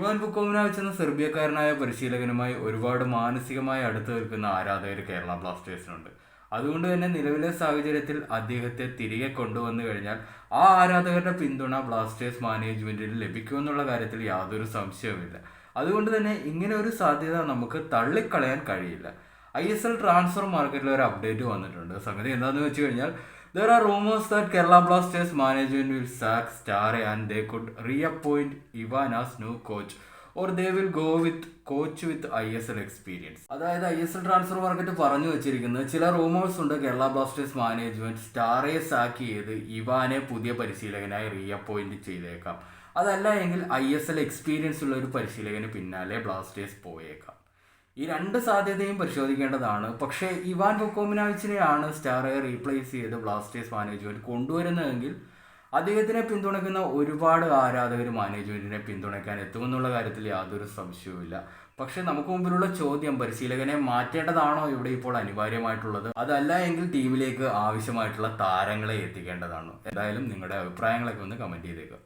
Ivan ബുക്കോമിനാവിച്ച് എന്ന സെർബിയക്കാരനായ പരിശീലകനുമായി ഒരുപാട് മാനസികമായി അടുത്ത് നിൽക്കുന്ന ആരാധകർ കേരള ബ്ലാസ്റ്റേഴ്സിനുണ്ട്. അതുകൊണ്ട് തന്നെ നിലവിലെ സാഹചര്യത്തിൽ അദ്ദേഹത്തെ തിരികെ കൊണ്ടുവന്നു കഴിഞ്ഞാൽ ആ ആരാധകരുടെ പിന്തുണ ബ്ലാസ്റ്റേഴ്സ് മാനേജ്മെന്റിൽ ലഭിക്കുമെന്നുള്ള കാര്യത്തിൽ യാതൊരു സംശയവുമില്ല. അതുകൊണ്ട് തന്നെ ഇങ്ങനെ ഒരു സാധ്യത നമുക്ക് തള്ളിക്കളയാൻ കഴിയില്ല. ഐ എസ് എൽ ട്രാൻസ്ഫർ മാർക്കറ്റിൽ ഒരു അപ്ഡേറ്റ് വന്നിട്ടുണ്ട്. സംഗതി എന്താണെന്ന് വെച്ച് കഴിഞ്ഞാൽ there are rumors that Kerala Blasters management will sack Stare and they could reappoint Ivan as new coach. Or they will go with coach with I S L experience അതായത് I S L transfer market പറഞ്ഞു വെച്ചിരിക്കുന്നത് ചില rumours ഉണ്ട് Kerala Blasters management Stahre sack ചെയ്ത് ഇവാനെ പുതിയ പരിശീലകനായി റീഅപ്പോയിന്റ് ചെയ്തേക്കാം അതല്ല എങ്കിൽ ഐ എസ് എൽ എക്സ്പീരിയൻസ് ഉള്ള ഒരു പരിശീലകന് പിന്നാലെ ബ്ലാസ്റ്റേഴ്സ് പോയേക്കാം ഈ രണ്ട് സാധ്യതയും പരിശോധിക്കേണ്ടതാണ്. പക്ഷേ ഇവാൻ ബൊക്കോമിനാവിച്ചിനെയാണ് സ്റ്റാറെ റീപ്ലേസ് ചെയ്ത് ബ്ലാസ്റ്റേഴ്സ് മാനേജ്മെന്റ് കൊണ്ടുവരുന്നതെങ്കിൽ അദ്ദേഹത്തിനെ പിന്തുണയ്ക്കുന്ന ഒരുപാട് ആരാധകർ മാനേജ്മെന്റിനെ പിന്തുണയ്ക്കാൻ എത്തുമെന്നുള്ള കാര്യത്തിൽ യാതൊരു സംശയവുമില്ല. പക്ഷേ നമുക്ക് മുമ്പിലുള്ള ചോദ്യം പരിശീലകനെ മാറ്റേണ്ടതാണോ ഇവിടെ ഇപ്പോൾ അനിവാര്യമായിട്ടുള്ളത്? അതല്ല എങ്കിൽ ടീമിലേക്ക് ആവശ്യമായിട്ടുള്ള താരങ്ങളെ എത്തിക്കേണ്ടതാണോ. എന്തായാലും നിങ്ങളുടെ അഭിപ്രായങ്ങളൊക്കെ ഒന്ന് കമന്റ് ചെയ്തേക്കുക